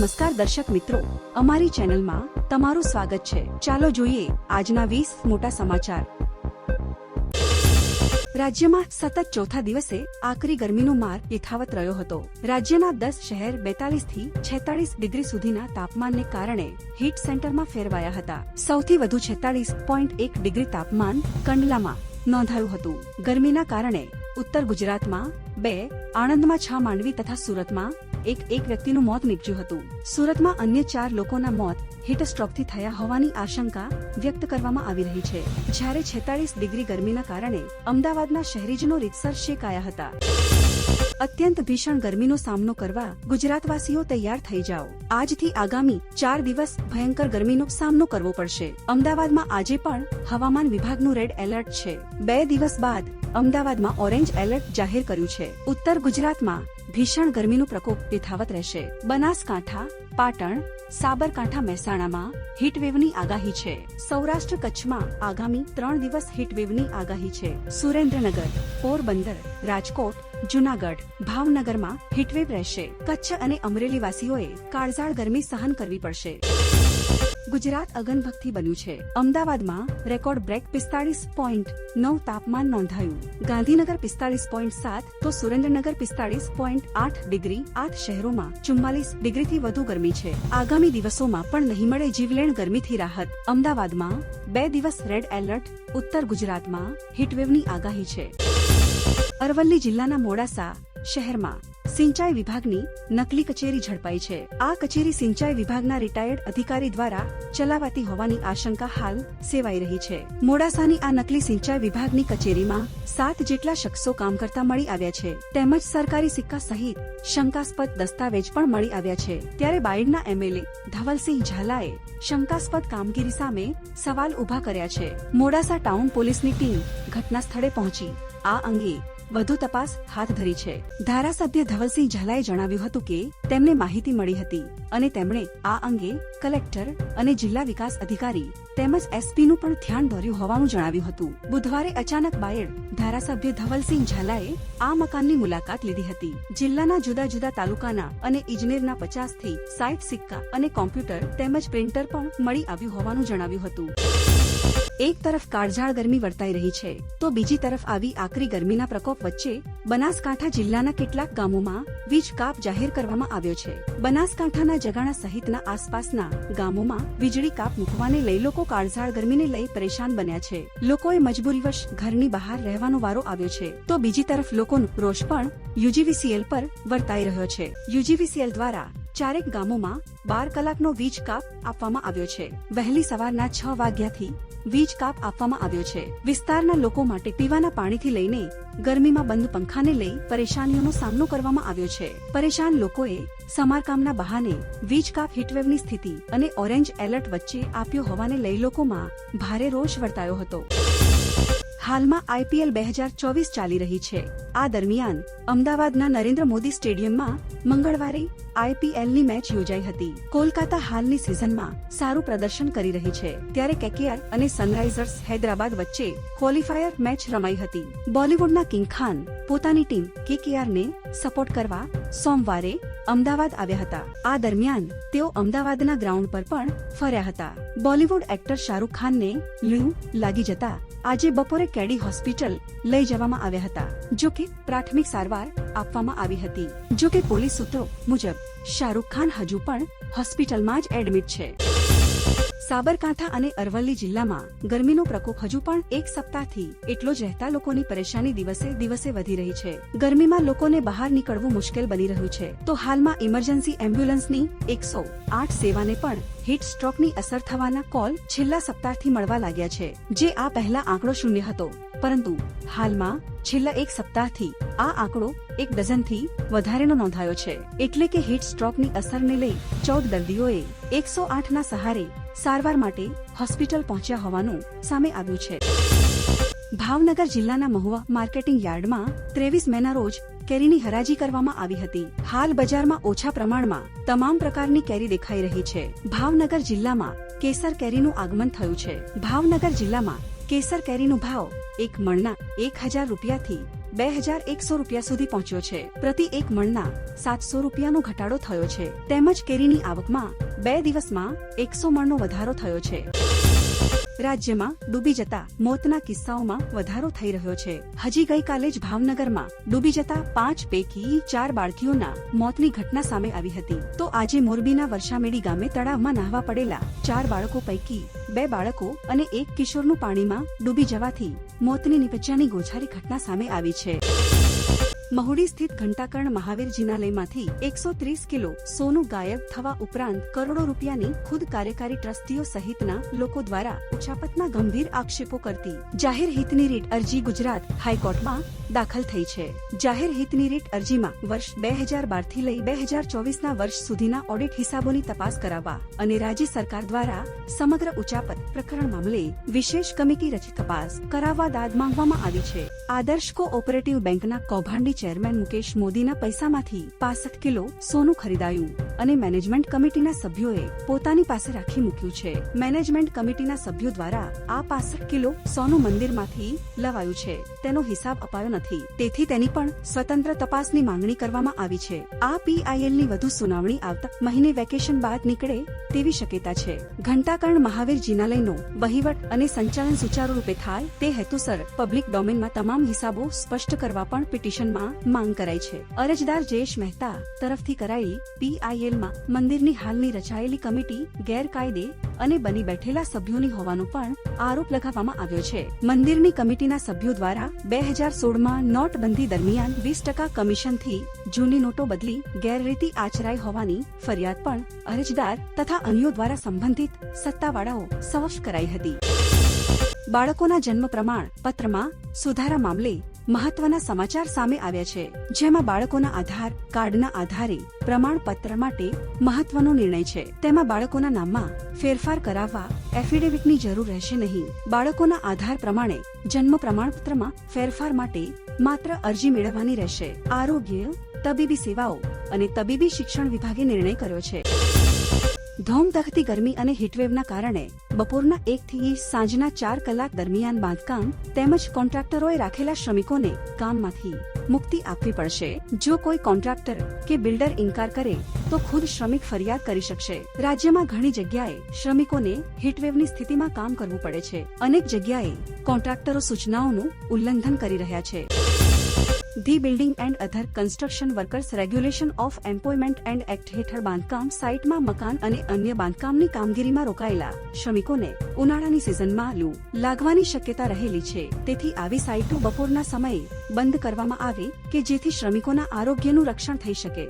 નમસ્કાર દર્શક મિત્રો. અમારી ચેનલમાં તમારું સ્વાગત છે. ચાલો જોઈએ આજના વીસ મોટા સમાચાર. રાજ્યમાં સતત ચોથા દિવસે આકરી ગરમીનો માર યથાવત રહ્યો હતો. રાજ્યના દસ શહેર બેતાલીસથી છેતાળીસ ડિગ્રી સુધીના તાપમાનને કારણે હીટ સેન્ટરમાં ફેરવાયા હતા. સૌથી વધુ છેતાળીસ પોઈન્ટ એક ડિગ્રી તાપમાન કંડલામાં નોંધાયું હતું. ગરમીના કારણે ઉત્તર ગુજરાતમાં બે, આણંદમાં છ માંડવી તથા સુરતમાં એક એક વ્યક્તિનું મોત નીપજ્યું હતું. સુરતમાં અન્ય ચાર લોકોના મોત હીટ સ્ટ્રોકથી થયા હોવાની આશંકા વ્યક્ત કરવામાં આવી રહી છે. જ્યારે છેતાળીસ ડિગ્રી ગરમીના કારણે અમદાવાદના શહેરીજનો રીતસર શેકાયા હતા. અત્યંત ભીષણ ગરમીનો સામનો કરવા ગુજરાતવાસીઓ તૈયાર થઈ જાઓ. આજથી આગામી ચાર દિવસ ભયંકર ગરમીનો સામનો કરવો પડશે. અમદાવાદમાં આજે પણ હવામાન વિભાગનું રેડ એલર્ટ છે. બે દિવસ બાદ અમદાવાદમાં ઓરેન્જ એલર્ટ જાહેર કર્યું છે. ઉત્તર ગુજરાતમાં ભીષણ ગરમીનો પ્રકોપ યથાવત રહેશે. બનાસકાંઠા, પાટણ, સાબરકાંઠા મહેસાણામાં હીટવેવની આગાહી છે. સૌરાષ્ટ્ર કચ્છમાં આગામી ત્રણ દિવસ હીટવેવની આગાહી છે. સુરેન્દ્રનગર, પોરબંદર, રાજકોટ, જુનાગઢ, ભાવનગરમાં હીટવેવ રહેશે. કચ્છ અને અમરેલી વાસીઓએ કાળઝાળ ગરમી સહન કરવી પડશે. ગુજરાત અગનભક્તિ બન્યું છે. અમદાવાદમાં રેકોર્ડ બ્રેક પિસ્તાળીસ પોઈન્ટ નવ તાપમાન નોંધાયું. ગાંધીનગર પિસ્તાળીસ પોઈન્ટ સાત તો સુરેન્દ્રનગર પિસ્તાળીસ પોઈન્ટ આઠ ડિગ્રી આઠ શહેરોમાં ચુમ્માલીસ ડિગ્રીથી વધુ ગરમી છે. આગામી દિવસોમાં પણ નહીં મળે જીવલેણ ગરમીથી રાહત. અમદાવાદમાં બે દિવસ રેડ એલર્ટ. ઉત્તર ગુજરાતમાં હીટવેવની આગાહી છે. અરવલ્લી જિલ્લાના મોડાસા શહેરમાં સિંચાઈ વિભાગની નકલી કચેરી ઝડપાઈ છે. આ કચેરી સિંચાઈ વિભાગના રિટાયર્ડ અધિકારી દ્વારા ચલાવાતી હોવાની આશંકા હાલ સેવાઈ રહી છે. મોડાસાની આ નકલી સિંચાઈ વિભાગની કચેરીમાં સાત જેટલા શખ્સો કામ કરતા મળી આવ્યા છે. તેમજ સરકારી સિક્કા સહિત શંકાસ્પદ દસ્તાવેજ પણ મળી આવ્યા છે. ત્યારે બાયડના એમએલએ ધવલસિંહ ઝાલાએ શંકાસ્પદ કામગીરી સામે સવાલ ઊભા કર્યા છે. મોડાસા ટાઉન પોલીસની ટીમ ઘટના સ્થળે પહોંચી. આ અંગે વધુ તપાસ હાથ ધરી છે. ધારાસભ્ય ધવલસિંહ ઝાલાએ જણાવ્યું હતું કે, તેમને માહિતી મળી હતી અને તેમણે આ અંગે કલેક્ટર અને જિલ્લા વિકાસ અધિકારી તેમજ એસપીનું પણ ધ્યાન દોર્યું હોવાનું જણાવ્યું હતું. બુધવારે અચાનક બાયડ ધારાસભ્ય ધવલસિંહ ઝાલાએ આ મકાનની મુલાકાત લીધી હતી. જિલ્લાના જુદા જુદા તાલુકાના અને ઇજનેરના પચાસથી સાઠ સિક્કા અને કોમ્પ્યુટર તેમજ પ્રિન્ટર પણ મળી આવ્યું હોવાનું જણાવ્યું હતું. એક તરફ કાળઝાળ ગરમી વર્તાઈ રહી છે, તો બીજી તરફ આવી આકરી ગરમીના પ્રકોપ વચ્ચે બનાસકાંઠા જિલ્લાના કેટલાક ગામોમાં વીજ કાપ જાહેર કરવામાં આવ્યો છે. બનાસકાંઠાના જગાણા સહિતના આસપાસના ગામોમાં વીજળી કાપ મૂકવાને લઈ લોકો કાળઝાળ ગરમીને લઈ પરેશાન બન્યા છે. લોકોએ મજબૂરીવશ ઘરની બહાર રહેવાનો વારો આવ્યો છે, તો બીજી તરફ લોકોનો રોષ પણ યુજીવીસીએલ પર વર્તાઈ રહ્યો છે. યુજીવીસીએલ દ્વારા ચારેક ગામોમાં બાર કલાકનો વીજ કાપ આપવામાં આવ્યો છે. વહેલી સવારના છ વાગ્યાથી વીજ કાપ આપવામાં આવ્યો છે. વિસ્તારના લોકો માટે પીવાના પાણીથી લઈને ગરમીમાં બંધ પંખાને લઈ પરેશાનીઓનો સામનો કરવામાં આવ્યો છે. પરેશાન લોકોએ સમારકામના બહાને વીજ કાપ હીટવેવની સ્થિતિ અને ઓરેન્જ એલર્ટ વચ્ચે આપ્યો હોવાને લઈ લોકોમાં ભારે રોષ વર્તાયો હતો. હાલમાં આઈપીએલ બે હજાર ચોવીસ ચાલી રહી છે. આ દરમિયાન અમદાવાદના નરેન્દ્ર મોદી સ્ટેડિયમમાં મંગળવારે આઈપીએલની મેચ યોજાઈ હતી. કોલકાતા હાલની સિઝનમાં સારું પ્રદર્શન કરી રહી છે. ત્યારે કેકેઆર અને સનરાઇઝર્સ હૈદરાબાદ વચ્ચે ક્વોલિફાયર મેચ રમાઈ હતી. બોલિવૂડના કિંગ ખાન પોતાની ટીમ કેકેઆરને સપોર્ટ કરવા સોમવારે અમદાવાદ આવ્યા હતા. આ દરમિયાન તેઓ અમદાવાદના ગ્રાઉન્ડ પર પણ ફર્યા હતા. બોલિવૂડ એક્ટર શાહરૂખ ખાનને લૂ લાગી જતા આજે બપોરે કેડી હોસ્પિટલ લઈ જવામાં આવ્યા હતા, જો કે પ્રાથમિક સારવાર આપવામાં આવી હતી. જો કે પોલીસ સૂત્રો મુજબ શાહરૂખ ખાન હજુ પણ હોસ્પિટલમાં જ એડમિટ છે. સાબરકાંઠા અને અરવલ્લી જિલ્લામાં ગરમીનો પ્રકોપ હજુ પણ એક સપ્તાહથી એટલો જ રહેતા લોકોની પરેશાની દિવસે દિવસે વધી રહી છે. ગરમીમાં લોકોને બહાર નીકળવું મુશ્કેલ બની રહ્યું છે. તો હાલમાં ઇમરજન્સી એમ્બ્યુલન્સની એકસો આઠ સેવાને પણ હીટ સ્ટ્રોકની અસર થવાના કોલ છેલ્લા સપ્તાહથી મળવા લાગ્યા છે, જે આ પહેલા આંકડો શૂન્ય હતો. પરંતુ હાલમાં છેલ્લા એક સપ્તાહથી આ આંકડો એક ડઝનથી વધારેનો નોંધાયો છે. એટલે કે હીટ સ્ટ્રોકની અસરને લઈ ચૌદ દર્દીઓએ એકસો આઠના સહારે સારવાર માટે હોસ્પિટલ પહોંચ્યા હોવાનું સામે આવ્યું છે. ભાવનગર જિલ્લાના મહુવા માર્કેટિંગ યાર્ડમાં ત્રેવીસ મેના રોજ કેરીની હરાજી કરવામાં આવી હતી. હાલ બજારમાં ઓછા પ્રમાણમાં તમામ પ્રકારની કેરી દેખાઈ રહી છે. ભાવનગર જિલ્લામાં કેસર કેરીનું આગમન થયું છે. ભાવનગર જિલ્લામાં કેસર કેરીનો ભાવ એક મણના એક હજાર રૂપિયાથી બે હજાર એકસો રૂપિયા સુધી પહોંચ્યો છે. પ્રતિ એક મણના સાતસો રૂપિયાનો ઘટાડો થયો છે. તેમજ કેરીની આવકમાં બે દિવસમાં એકસો મણનો વધારો થયો છે. રાજ્યમાં ડૂબી જતા મોતના કિસ્સાઓમાં વધારો થઈ રહ્યો છે. હજી ગઈકાલે જ ભાવનગરમાં ડૂબી જતા પાંચ પૈકી ચાર બાળકીઓના મોતની ઘટના સામે આવી હતી. તો આજે મોરબીના વર્ષામેડી ગામે તળાવમાં નાહવા પડેલા ચાર બાળકો પૈકી બે બાળકો અને એક કિશોરનું પાણીમાં ડૂબી જવાથી મોતની નિપજ્યાની ગોઝારી ઘટના સામે આવી છે. મહુડી સ્થિત ઘંટાકર્ણ મહાવીર જિનાલયમાંથી એકસો ત્રીસ કિલો સોનું ગાયબ થવા ઉપરાંત કરોડો રૂપિયાની ખુદ કાર્યકારી ટ્રસ્ટીઓ સહિતના લોકો દ્વારા ઉછાપતના ગંભીર આક્ષેપો કરતી જાહેર હિતની રીટ અરજી ગુજરાત હાઈકોર્ટમાં દાખલ થઈ છે. જાહેર હિતની રીટ અરજીમાં વર્ષ બે હજાર બારથી લઈ બે હજાર ચોવીસના વર્ષ સુધીના ઓડિટ હિસાબોની તપાસ કરાવવા અને રાજ્ય સરકાર દ્વારા સમગ્ર ઉચાપત પ્રકરણ મામલે વિશેષ કમિટી રચી તપાસ કરાવવા દાદ માંગવામાં આવી છે. આદર્શ કો ઓપરેટિવ બેંકના કૌભાંડી ચેરમેન મુકેશ મોદીના પૈસામાંથી પાસઠ કિલો સોનું ખરીદાયું અને મેનેજમેન્ટ કમિટીના સભ્યોએ પોતાની પાસે રાખી મૂક્યું છે. મેનેજમેન્ટ કમિટીના સભ્યો દ્વારા આ પાસઠ કિલો સોનું મંદિરમાંથી લવાયું છે. તેનો હિસાબ અપાયો નથી. તેથી તેની પણ સ્વતંત્ર તપાસની માંગણી કરવામાં આવી છે. આ પીઆઈએલની વધુ સુનાવણી આવતા મહિને વેકેશન બાદ નીકળે તેવી શક્યતા છે. ઘંટાકર્ણ મહાવીર જિનાલયનો વહીવટ અને સંચાલન સુચારુ રૂપે થાય તે હેતુસર પબ્લિક ડોમેનમાં તમામ હિસાબો સ્પષ્ટ કરવા પણ પિટિશનમાં માંગ કરાઈ છે. અરજદાર જયેશ મહેતા તરફથી કરાયેલી પીઆઈએલમાં મંદિરની હાલની રચાયેલી કમિટી, ગેરકાયદે અને બની બેઠેલા સભ્યોની હોવાનો પણ આરોપ લગાવવામાં આવ્યો છે. મંદિરની કમિટીના સભ્યો દ્વારા બે હજાર સોળમાં નોટબંધી દરમિયાન વીસ ટકા કમિશનથી જૂની નોટો બદલી ગેરરીતિ આચરાઈ હોવાની ફરિયાદ પણ અરજદાર તથા અન્યો દ્વારા સંબંધિત સત્તાવાળાઓ સમક્ષ કરાઈ હતી. બાળકોના જન્મ પ્રમાણ, પત્રમાં, સુધારા મામલે મહત્વના સમાચાર સામે આવ્યા છે, જેમાં બાળકોના આધાર, કાર્ડના આધારે પ્રમાણપત્ર માટે મહત્વનો નિર્ણય છે. તેમાં બાળકોના નામમાં ફેરફાર કરાવવા એફિડેવિટની જરૂર રહેશે નહીં. બાળકોના આધાર પ્રમાણે જન્મ પ્રમાણપત્રમાં ફેરફાર માટે માત્ર અરજી મેળવવાની રહેશે. આરોગ્ય, તબીબી સેવાઓ અને તબીબી શિક્ષણ વિભાગે નિર્ણય કર્યો છે. ધોમધખતી ગરમી અને હીટવેવના કારણે બપોરના એકથી સાંજના ચાર કલાક દરમિયાન બાંધકામ તેમજ કોન્ટ્રાક્ટરોએ રાખેલા શ્રમિકોને કામમાંથી મુક્તિ આપવી પડશે. જો કોઈ કોન્ટ્રાક્ટર કે બિલ્ડર ઇનકાર કરે, તો ખુદ શ્રમિક ફરિયાદ કરી શકશે. રાજ્યમાં ઘણી જગ્યાએ શ્રમિકોને હીટવેવની સ્થિતિમાં કામ કરવું પડે છે. અનેક જગ્યાએ કોન્ટ્રાક્ટરો સૂચનાઓનું ઉલ્લંઘન કરી રહ્યા છે. The building and other construction workers regulation of employment and act હેઠળ બાંધકામ સાઇટમાં મકાન અને અન્ય બાંધકામની કામગીરીમાં રોકાયેલા શ્રમિકોને ઉનાળાની સિઝનમાં લૂ લાગવાની શક્યતા રહેલી છે. તેથી આવી સાઇટો બપોરના સમયે બંધ કરવામાં આવે કે જેથી શ્રમિકોના આરોગ્યનું રક્ષણ થઈ શકે.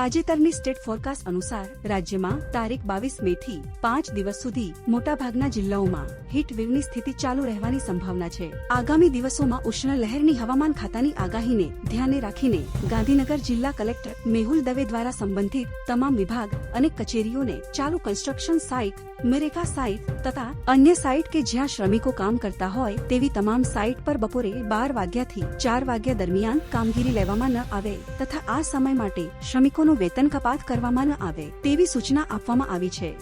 તાજેતરની સ્ટેટ ફોરકાસ્ટ અનુસાર રાજ્યમાં તારીખ બાવીસ મે થી પાંચ દિવસ સુધી મોટાભાગના જિલ્લાઓમાં હીટ વેવની સ્થિતિ ચાલુ રહેવાની સંભાવના છે. આગામી દિવસોમાં ઉષ્ણ લહેરની હવામાન ખાતાની આગાહીને ધ્યાને રાખીને ગાંધીનગર જિલ્લા કલેક્ટર મેહુલ દવે દ્વારા સંબંધિત તમામ વિભાગ અને કચેરીઓને ચાલુ કન્સ્ટ્રક્શન સાઇટ મેરેકા સાઇટ તથા અન્ય સાઇટ કે જ્યાં શ્રમિકો કામ કરતા હોય તેવી તમામ સાઇટ પર બપોરે બાર વાગ્યાથી ચાર વાગ્યા દરમિયાન કામગીરી લેવામાં ન આવે તથા આ સમય માટે શ્રમિકોનું વેતન કપાત કરવામાં ન આવે તેવી સૂચના આપવામાં આવી છે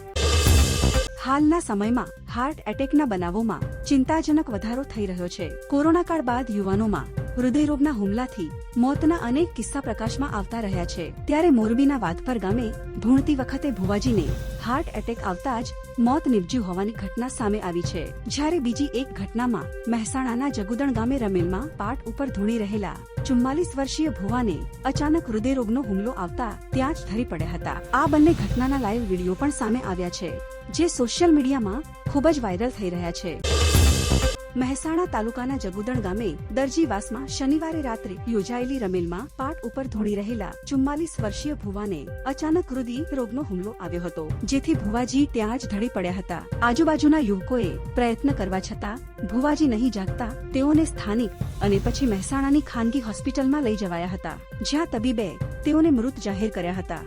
હાલના સમયમાં હાર્ટ એટેકના બનાવોમાં ચિંતાજનક વધારો થઈ રહ્યો છે કોરોના કાળ બાદ યુવાનોમાં હૃદયરોગના હુમલાથી મોતના અનેક કિસ્સા પ્રકાશમાં આવતા રહ્યા છે. ત્યારે મોરબીના વાતપર ગામે ભૂણતી વખતે ભુવાજીને હાર્ટ એટેક આવતા જ મોત નિપજ્યું હોવાની ઘટના સામે આવી છે. જ્યારે બીજી એક ઘટનામાં મહેસાણાના જગુદણ ગામે રમેલમાં પાટ ઉપર ધૂણી રહેલા ચુમ્માલીસ વર્ષીય ભુવાને અચાનક હૃદયરોગનો હુમલો આવતા ત્યાં જ ધરી પડ્યા હતા. આ બંને ઘટનાના લાઈવ વીડિયો પણ સામે આવ્યા છે, જે સોશિયલ મીડિયામાં ખૂબ જ વાયરલ થઈ રહ્યા છે. મહેસાણા તાલુકાના જગુદણ ગામે દરજીવાસમાં શનિવારે રાત્રે યોજાયેલી રમેલમાં પાટ ઉપર ધોળી રહેલા ચુમ્માલીસ વર્ષીય ભુવાને અચાનક હૃદય રોગનો હુમલો આવ્યો હતો, જેથી ભુવાજી ત્યાં જ ઢળી પડ્યા હતા. આજુબાજુના યુવકોએ પ્રયત્ન કરવા છતાં ભુવાજી નહીં જાગતા તેઓને સ્થાનિક અને પછી મહેસાણાની ખાનગી હોસ્પિટલમાં લઈ જવાયા હતા, જ્યાં તબીબે તેઓને મૃત જાહેર કર્યા હતા.